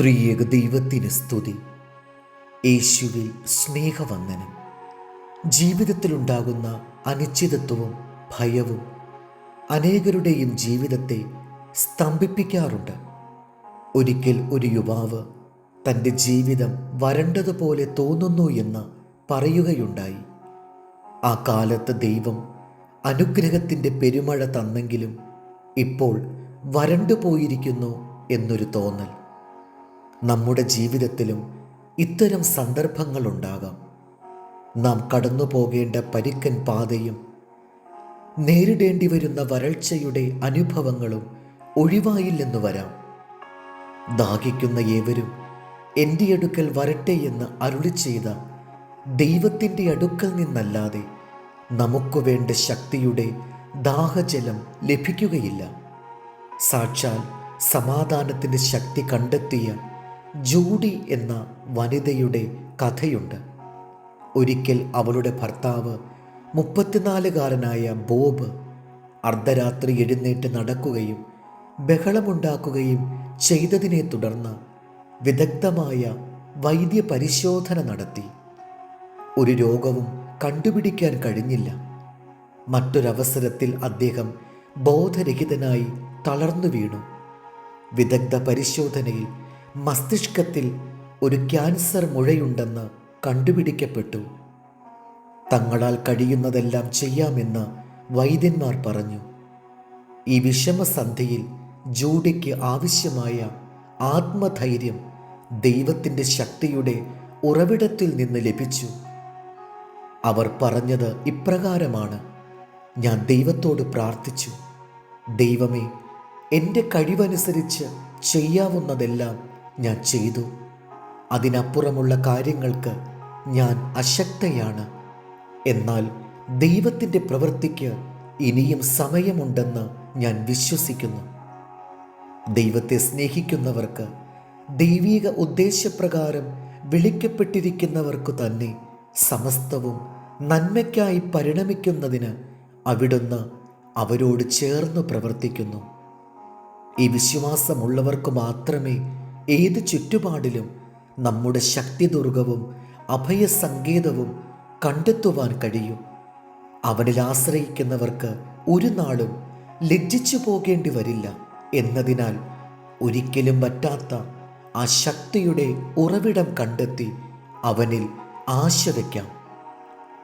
ത്രിയേക ദൈവത്തിന് സ്തുതി. യേശുവിൽ സ്നേഹവന്ദനം. ജീവിതത്തിലുണ്ടാകുന്ന അനിശ്ചിതത്വവും ഭയവും അനേകരുടെയും ജീവിതത്തെ സ്തംഭിപ്പിക്കാറുണ്ട്. ഒരിക്കൽ ഒരു യുവാവ് തന്റെ ജീവിതം വരണ്ടതുപോലെ തോന്നുന്നു എന്ന് പറയുകയുണ്ടായി. ആ കാലത്ത് ദൈവം അനുഗ്രഹത്തിന്റെ പെരുമഴ തന്നെങ്കിലും ഇപ്പോൾ വരണ്ടുപോയിരിക്കുന്നു എന്നൊരു തോന്നൽ. നമ്മുടെ ജീവിതത്തിലും ഇത്തരം സന്ദർഭങ്ങളുണ്ടാകാം. നാം കടന്നു പോകേണ്ട പരുക്കൻ പാതയും നേരിടേണ്ടി വരുന്ന വരൾച്ചയുടെ അനുഭവങ്ങളും ഒഴിവായില്ലെന്ന് വരാം. ദാഹിക്കുന്ന ഏവരും എന്റെ അടുക്കൽ വരട്ടെ എന്ന് അരുളി ചെയ്ത ദൈവത്തിന്റെ അടുക്കൽ നിന്നല്ലാതെ നമുക്ക് വേണ്ട ശക്തിയുടെ ദാഹജലം ലഭിക്കുകയില്ല. സാക്ഷാൽ സമാധാനത്തിന്റെ ശക്തി കണ്ടെത്തിയ ജൂഡി എന്ന വനിതയുടെ കഥയുണ്ട്. ഒരിക്കൽ അവളുടെ ഭർത്താവ് മുപ്പത്തിനാലുകാരനായ ബോബ് അർദ്ധരാത്രി എഴുന്നേറ്റ് നടക്കുകയും ബഹളമുണ്ടാക്കുകയും ചെയ്തതിനെ തുടർന്ന് വിദഗ്ധമായ വൈദ്യപരിശോധന നടത്തി. ഒരു രോഗവും കണ്ടുപിടിക്കാൻ കഴിഞ്ഞില്ല. മറ്റൊരവസരത്തിൽ അദ്ദേഹം ബോധരഹിതനായി തളർന്നു വീണു. വിദഗ്ധ പരിശോധനയിൽ മസ്തിഷ്കത്തിൽ ഒരു ക്യാൻസർ മുഴയുണ്ടെന്ന് കണ്ടുപിടിക്കപ്പെട്ടു. തങ്ങളാൽ കഴിയുന്നതെല്ലാം ചെയ്യാമെന്ന് വൈദ്യന്മാർ പറഞ്ഞു. ഈ വിഷമസന്ധിയിൽ ജൂഡിക്ക് ആവശ്യമായ ആത്മധൈര്യം ദൈവത്തിന്റെ ശക്തിയുടെ ഉറവിടത്തിൽ നിന്ന് ലഭിച്ചു. അവർ പറഞ്ഞത് ഇപ്രകാരമാണ്. ഞാൻ ദൈവത്തോട് പ്രാർത്ഥിച്ചു. ദൈവമേ എന്റെ കഴിവനുസരിച്ച് ചെയ്യാവുന്നതെല്ലാം ഞാൻ ചെയ്തു. അതിനപ്പുറമുള്ള കാര്യങ്ങൾക്ക് ഞാൻ അശക്തയാണ്. എന്നാൽ ദൈവത്തിന്റെ പ്രവൃത്തിക്ക് ഇനിയും സമയമുണ്ടെന്ന് ഞാൻ വിശ്വസിക്കുന്നു. ദൈവത്തെ സ്നേഹിക്കുന്നവർക്ക് ദൈവീക ഉദ്ദേശപ്രകാരം വിളിക്കപ്പെട്ടിരിക്കുന്നവർക്കു തന്നെ സമസ്തവും നന്മയ്ക്കായി പരിണമിക്കുന്നതിന് അവിടുന്ന് അവരോട് ചേർന്ന് പ്രവർത്തിക്കുന്നു. ഈ വിശ്വാസമുള്ളവർക്ക് മാത്രമേ ഏത് ചുറ്റുപാടിലും നമ്മുടെ ശക്തി ശക്തിദുർഗവും അഭയസങ്കേതവും കണ്ടെത്തുവാൻ കഴിയും. അവനിൽ ആശ്രയിക്കുന്നവർക്ക് ഒരു നാളും ലജ്ജിച്ചു പോകേണ്ടി വരില്ല എന്നതിനാൽ ഒരിക്കലും പറ്റാത്ത ആ ശക്തിയുടെ ഉറവിടം കണ്ടെത്തി അവനിൽ ആശ വയ്ക്കാം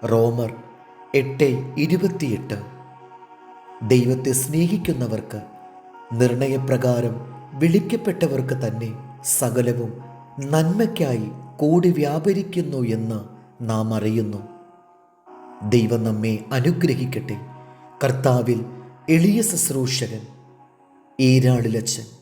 റോമർ എട്ട് ഇരുപത്തിയെട്ട്. ദൈവത്തെ സ്നേഹിക്കുന്നവർക്ക് നിർണയപ്രകാരം വിളിക്കപ്പെട്ടവർക്ക് തന്നെ സകലവും നന്മയ്ക്കായി കൂടി വ്യാപരിക്കുന്നു എന്ന് നാം അറിയുന്നു. ദൈവം നമ്മെ അനുഗ്രഹിക്കട്ടെ. കർത്താവിൽ എളിയ ശുശ്രൂഷകൻ ഈരാളിലച്ചൻ